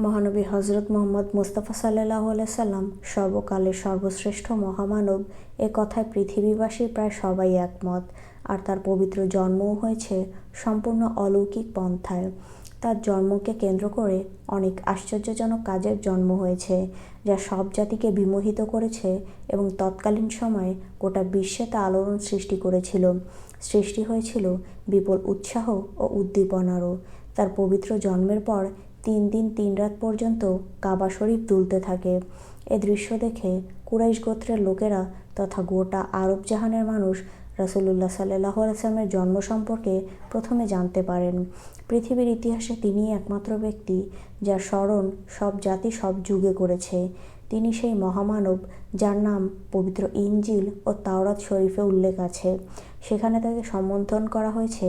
মহানবী হজরত মোহাম্মদ মুস্তাফা সাল্লাহ সাল্লাম সর্বকালের সর্বশ্রেষ্ঠ মহামানব, এ কথায় পৃথিবীবাসী প্রায় সবাই একমত। আর তার পবিত্র জন্মও হয়েছে সম্পূর্ণ অলৌকিক পন্থায়। তার জন্মকে কেন্দ্র করে অনেক আশ্চর্যজনক কাজের জন্ম হয়েছে, যা সব জাতিকে বিমোহিত করেছে এবং তৎকালীন সময়ে গোটা বিশ্বে তা আলোড়ন সৃষ্টি করেছিল। সৃষ্টি হয়েছিল বিপুল উৎসাহ ও উদ্দীপনারও। তার পবিত্র জন্মের পর তিন দিন তিন রাত পর্যন্ত কাবা শরীফ দুলতে থাকে। এ দৃশ্য দেখে কুরাইশ গোত্রের লোকেরা তথা গোটা আরব জাহানের মানুষ রাসুলুল্লাহ সাল্লাহ আসলামের জন্ম সম্পর্কে প্রথমে জানতে পারেন। পৃথিবীর ইতিহাসে তিনিই একমাত্র ব্যক্তি যার স্মরণ সব জাতি সব যুগে করেছে। তিনি সেই মহামানব যার নাম পবিত্র ইঞ্জিল ও তাওরাত শরীফে উল্লেখ আছে। সেখানে তাকে সম্বোধন করা হয়েছে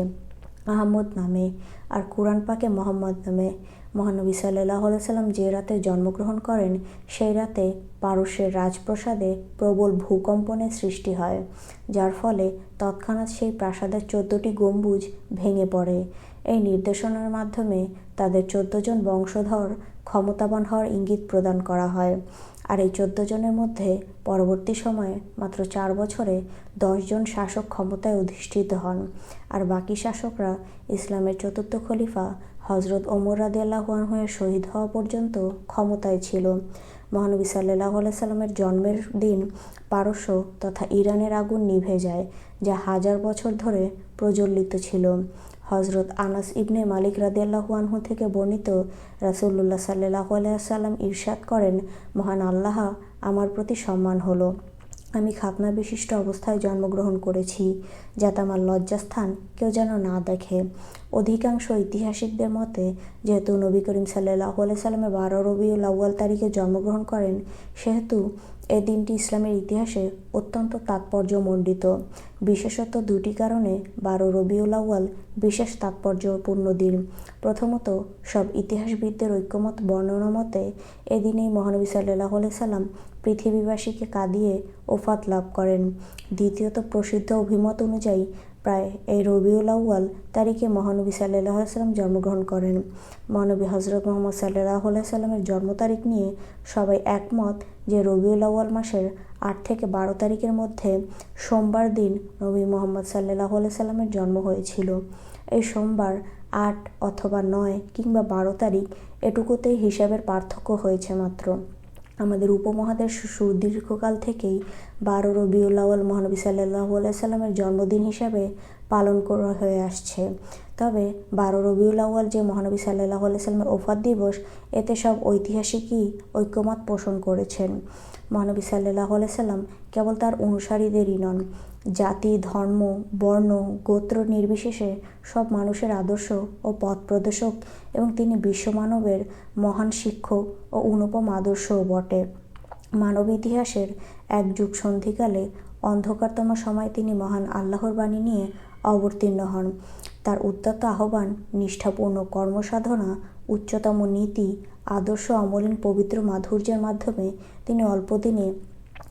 আহমদ নামে আর কোরআন পাকে মোহাম্মদ নামে। মহানবী সাল্লাহ সাল্লাম যে রাতে জন্মগ্রহণ করেন, সেই রাতে পারস্যের রাজপ্রসাদে প্রবল ভূকম্পনের সৃষ্টি হয়, যার ফলে তৎক্ষণাৎ সেই প্রাসাদের চোদ্দটি গম্বুজ ভেঙে পড়ে। এই নির্দেশনার মাধ্যমে তাদের চোদ্দ জন বংশধর ক্ষমতাবান হওয়ার ইঙ্গিত প্রদান করা হয়। আর এই চোদ্দ জনের মধ্যে পরবর্তী সময়ে মাত্র চার বছরে দশজন শাসক ক্ষমতায় অধিষ্ঠিত হন। আর বাকি শাসকরা ইসলামের চতুর্থ খলিফা হজরত ওমর হয়ে শহীদ হওয়া পর্যন্ত ক্ষমতায় ছিল। মহানবী সাল্লাহ সাল্লামের জন্মের দিন পারস্য তথা ইরানের আগুন নিভে যায়, যা হাজার বছর ধরে প্রজ্বলিত ছিল। হজরত আনাস ইবনে মালিক রাদিয়াল্লাহুয়ানহু থেকে বর্ণিত রাসুল্লাহ সাল্লাহ আলাইসাল্লাম ইরশাদ করেন, মহান আল্লাহ আমার প্রতি সম্মান হলো। আমি খাপনা বিশিষ্ট অবস্থায় জন্মগ্রহণ করেছি, যাতে আমার লজ্জাস্থান কেউ যেন না দেখে। অধিকাংশ ঐতিহাসিকদের মতে, যেহেতু নবী করিম সাল্লাহ সাল্লামের বারো রবিউল আউ্য়াল তারিখে জন্মগ্রহণ করেন, সেহেতু এ দিনটি ইসলামের ইতিহাসে অত্যন্ত তাৎপর্যমণ্ডিত। বিশেষত দুটি কারণে বারো রবিউল আউ্য়াল বিশেষ তাৎপর্যপূর্ণ দিন। প্রথমত, সব ইতিহাসবিদদের ঐক্যমত বর্ণনা মতে এদিনেই মহানবী সাল্লাহ সাল্লাম পৃথিবীবাসীকে কাঁদিয়ে ওফাত লাভ করেন। দ্বিতীয়ত, প্রসিদ্ধ অভিমত অনুযায়ী প্রায় এই রবিউল আউ্য়াল তারিখে মহানবী সাল্লাহ সাল্লাম জন্মগ্রহণ করেন। মহানবী হজরত মোহাম্মদ সাল্লাহ সাল্লামের জন্ম তারিখ নিয়ে সবাই একমত যে রবিউল আউ্য়াল মাসের আট থেকে বারো তারিখের মধ্যে সোমবার দিন নবী মোহাম্মদ সাল্লাহ সাল্লামের জন্ম হয়েছিল। এই সোমবার আট অথবা নয় কিংবা বারো তারিখ এটুকুতেই হিসাবের পার্থক্য হয়েছে মাত্র। আমাদের উপমহাদেশ সুদীর্ঘকাল থেকেই বারো রবিউল মহানবী সাল্লাহ সাল্লামের জন্মদিন হিসাবে পালন করা হয়ে আসছে। তবে বারো রবিউল যে মহানবী সাল্লাহ সাল্লামের ওফাত দিবস, এতে সব ঐতিহাসিকই ঐক্যমত পোষণ করেছেন। মহানবী সাল্লাহ সাল্লাম কেবল তার অনুসারীদেরই নন জাতি, ধর্ম, বর্ণ, গোত্র নির্বিশেষে সব মানুষের আদর্শ ও পথ প্রদর্শক এবং তিনি বিশ্বমানবের মহান শিক্ষক ও অনুপম আদর্শও বটে। মানব ইতিহাসের এক যুগ সন্ধিকালে অন্ধকারতম সময় তিনি মহান আল্লাহর বাণী নিয়ে অবতীর্ণ হন। তার উদ্যত আহ্বান, নিষ্ঠাপূর্ণ কর্মসাধনা, উচ্চতম নীতি, আদর্শ অমলিন পবিত্র মাধুর্যের মাধ্যমে তিনি অল্পদিনে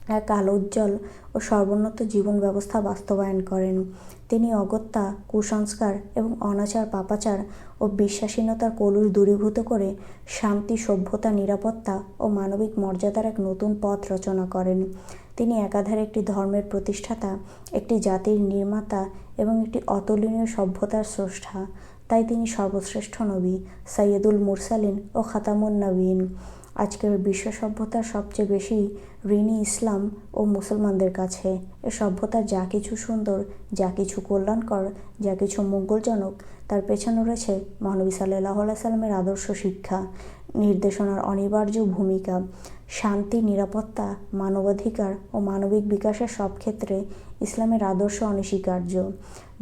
এক আলোজ্জ্বল ও সর্বোন্নত জীবন ব্যবস্থা বাস্তবায়ন করেন। তিনি অগত্যা কুসংস্কার এবং অনাচার, পাপাচার ও বিশ্বাসীনতার কলুষ দূরীভূত করে শান্তি, সভ্যতা, নিরাপত্তা ও মানবিক মর্যাদার এক নতুন পথ রচনা করেন। তিনি একাধারে একটি ধর্মের প্রতিষ্ঠাতা, একটি জাতির নির্মাতা এবং একটি অতুলনীয় সভ্যতার স্রষ্টা। তাই তিনি সর্বশ্রেষ্ঠ নবী সৈয়দুল মুরসালিন ও খাতামুন নবীন আজকের বিশ্ব সভ্যতার সবচেয়ে বেশি ঋণী ইসলাম ও মুসলমানদের কাছে। এ সভ্যতার যা কিছু সুন্দর, যা কিছু কল্যাণকর, যা কিছু মঙ্গলজনক, তার পেছনে রয়েছে মহানবী সাল্লাহ সাল্লামের আদর্শ শিক্ষা, নির্দেশনার অনিবার্য ভূমিকা, শান্তি, নিরাপত্তা, মানবাধিকার ও মানবিক বিকাশের সব ক্ষেত্রে ইসলামের আদর্শ অনস্বীকার্য।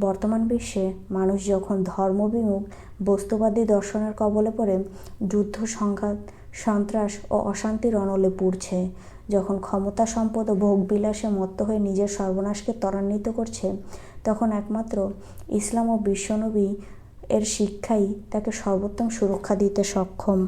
বর্তমান বিশ্বে মানুষ যখন ধর্মবিমুখ, বস্তুবাদী দর্শনের কবলে পড়ে, যুদ্ধ, সংঘাত সন্ত্রাস ও অশান্তির অনলে পুড়ছে। যখন ক্ষমতা সম্পদ ও ভোগবিলাসে মত্ত হয়ে নিজের সর্বনাশকে ত্বরান্বিত করছে, তখন একমাত্র ইসলাম ও বিশ্বনবী এর শিক্ষাই তাকে সর্বোত্তম সুরক্ষা দিতে সক্ষম।